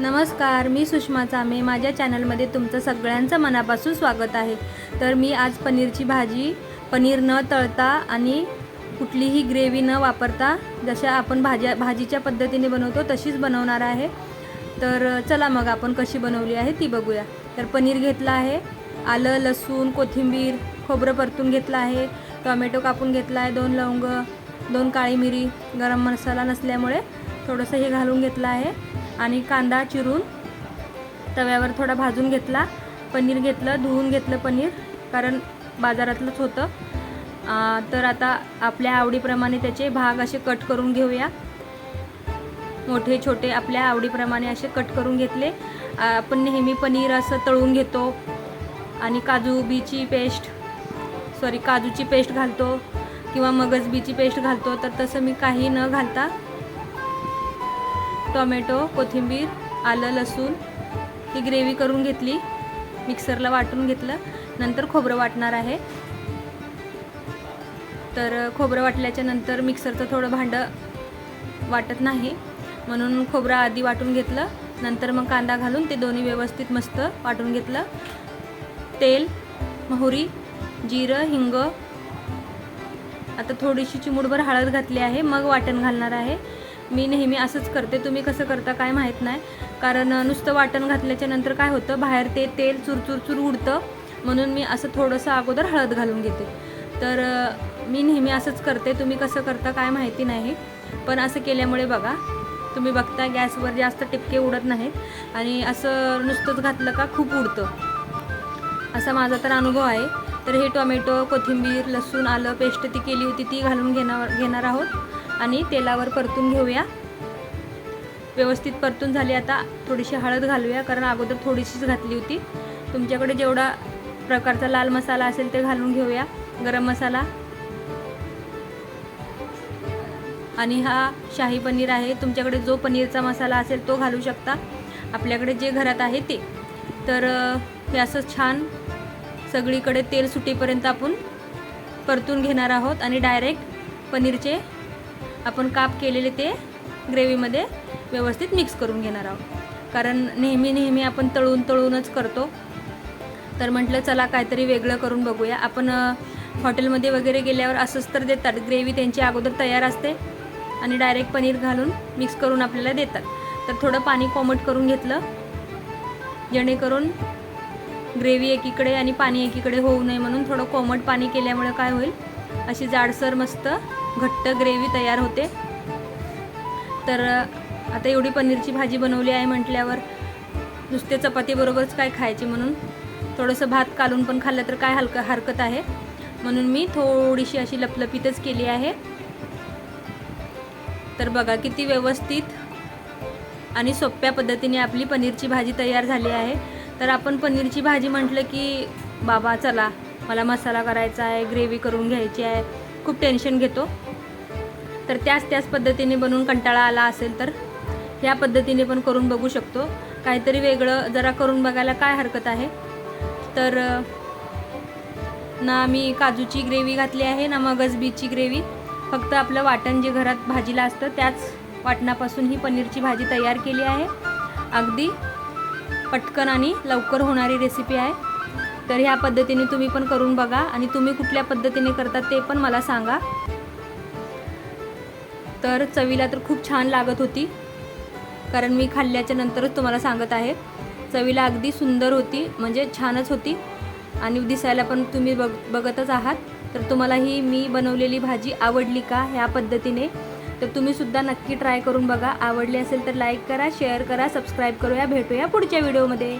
नमस्कार मी सुषमा चामे. माझ्या चॅनलमध्ये तुमचं सगळ्यांचं मनापासून स्वागत आहे. तर मी आज पनीरची भाजी पनीर न तळता आणि कुठलीही ग्रेव्ही न वापरता जशा आपण भाज्या भाजीच्या पद्धतीने बनवतो तशीच बनवणार आहे. तर चला मग आपण कशी बनवली आहे ती बघूया. तर पनीर घेतलं आहे आलं लसूण कोथिंबीर खोबरं परतून घेतलं आहे टॉमॅटो कापून घेतला आहे दोन लवंग दोन काळी मिरी गरम मसाला नसल्यामुळे थोडंसं हे घालून घेतलं आहे. आणि कांदा चिरून तव्यावर थोडा भाजून घेतला पनीर घेतलं धुवून घेतलं पनीर कारण बाजारातलंच होतं. तर आता आपल्या आवडीप्रमाणे त्याचे भाग असे कट करून घेऊया. मोठे छोटे आपल्या आवडीप्रमाणे असे कट करून घेतले. आपण नेहमी पनीर असं तळून घेतो आणि काजू बीची पेस्ट सॉरी काजूची पेस्ट घालतो किंवा मगज बीची पेस्ट घालतो तर तसं मी काही न घालता टोमॅटो कोथिंबीर आलं लसूण ही ग्रेव्ही करून घेतली. मिक्सरला वाटून घेतलं. नंतर खोबरं वाटणार आहे. तर खोबरं वाटल्याच्या नंतर मिक्सरचं थोडं भांडं वाटत नाही. म्हणून खोबरं आधी वाटून घेतलं. नंतर मग कांदा घालून ते दोन्ही व्यवस्थित मस्त वाटून घेतलं. तेल मोहरी जिरं हिंग. आता थोडीशी चिमूडभर हळद घातली आहे. मग वाटण घालणार आहे. मी नेहमी असंच करते. तुम्ही कसं करता काय माहीत नाही. कारण नुसतं वाटण घातल्याच्या नंतर काय होतं? बाहेर ते तेल चुरचुरचूर उडतं. म्हणून मी असं थोडंसं अगोदर हळद घालून घेते. तर मी नेहमी असंच करते. तुम्ही कसं करता काय माहिती नाही. पण असं केल्यामुळे बघा तुम्ही बघता गॅसवर जास्त टिपके उडत नाहीत. आणि असं नुसतंच घातलं का खूप उडतं. असा माझा तर अनुभव आहे. तर हे टोमॅटो कोथिंबीर लसूण आलं पेस्ट ती केली होती ती घालून घेणार घेणार आहोत. आणि तेलावर परतून घेऊया. व्यवस्थित परतून झाली आता थोडीशी हळद घालूया कारण अगोदर थोडीशीच घातली होती. तुमच्याकडे जेवढा प्रकारचा लाल मसाला असेल ते घालून घेऊया गरम मसाला. आणि हा शाही पनीर आहे. तुमच्याकडे जो पनीरचा मसाला असेल तो घालू शकता. आपल्याकडे जे घरात आहे ते. तर हे असं छान सगळीकडे तेल सुटीपर्यंत आपण परतून घेणार आहोत आणि डायरेक्ट पनीरचे आपण काप केलेले ते ग्रेव्हीमध्ये व्यवस्थित मिक्स करून घेणार आहोत. कारण नेहमी नेहमी आपण तळून तळूनच करतो. तर म्हटलं चला काहीतरी वेगळं करून बघूया. आपण हॉटेलमध्ये वगैरे गेल्यावर असंच तर देतात. ग्रेव्ही त्यांची अगोदर तयार असते आणि डायरेक्ट पनीर घालून मिक्स करून आपल्याला देतात. तर थोडं पाणी कोमट करून घेतलं जेणेकरून ग्रेव्ही एकीकडे आणि पाणी एकीकडे होऊ नये म्हणून थोडं कोमट पाणी केल्यामुळे काय होईल? अशी जाडसर मस्त घट्ट ग्रेव्ही तयार होते. तर आता एवढी पनीरची भाजी बनवली आहे म्हटल्यावर नुसते चपातीबरोबरच काय खायची म्हणून? थोडंसं भात कालून पण खाल्लं तर काय हलकं हरकत आहे? म्हणून मी थोडीशी अशी लपलपीतच केली आहे. तर बघा किती व्यवस्थित आणि सोप्या पद्धतीने आपली पनीरची भाजी तयार झाली आहे. तर आपण पनीरची भाजी म्हटलं की बाबा चला मला मसाला करायचा आहे ग्रेव्ही करून घ्यायची आहे. खूप टेन्शन घेतो. तर त्याच त्याच पद्धतीने बनवून कंटाळा आला असेल तर ह्या पद्धतीने पण करून बघू शकतो. काहीतरी वेगळं जरा करून बघायला काय हरकत आहे? तर ना मी काजूची ग्रेव्ही घातली आहे ना मगज बीची ग्रेव्ही. फक्त आपलं वाटण जे घरात भाजीला असतं त्याच वाटणापासून ही पनीरची भाजी तयार केली आहे. अगदी पटकन आणि लवकर होणारी रेसिपी आहे. तर ह्या पद्धतीने तुम्ही पण करून बघा आणि तुम्ही कुठल्या पद्धतीने करता ते पण मला सांगा. तर चवीला तर खूप छान लागत होती. कारण मी खाल्ल्याच्या नंतरच तुम्हाला सांगत आहे. चवीला अगदी सुंदर होती म्हणजे छानच होती. आणि दिसायला पण तुम्ही बघ बघतच आहात. तर तुम्हाला ही मी बनवलेली भाजी आवडली का ह्या पद्धतीने? तर तुम्ही सुद्धा नक्की ट्राय करून बघा. आवडली असेल तर लाईक करा शेअर करा सबस्क्राईब करूया. भेटूया पुढच्या व्हिडिओमध्ये.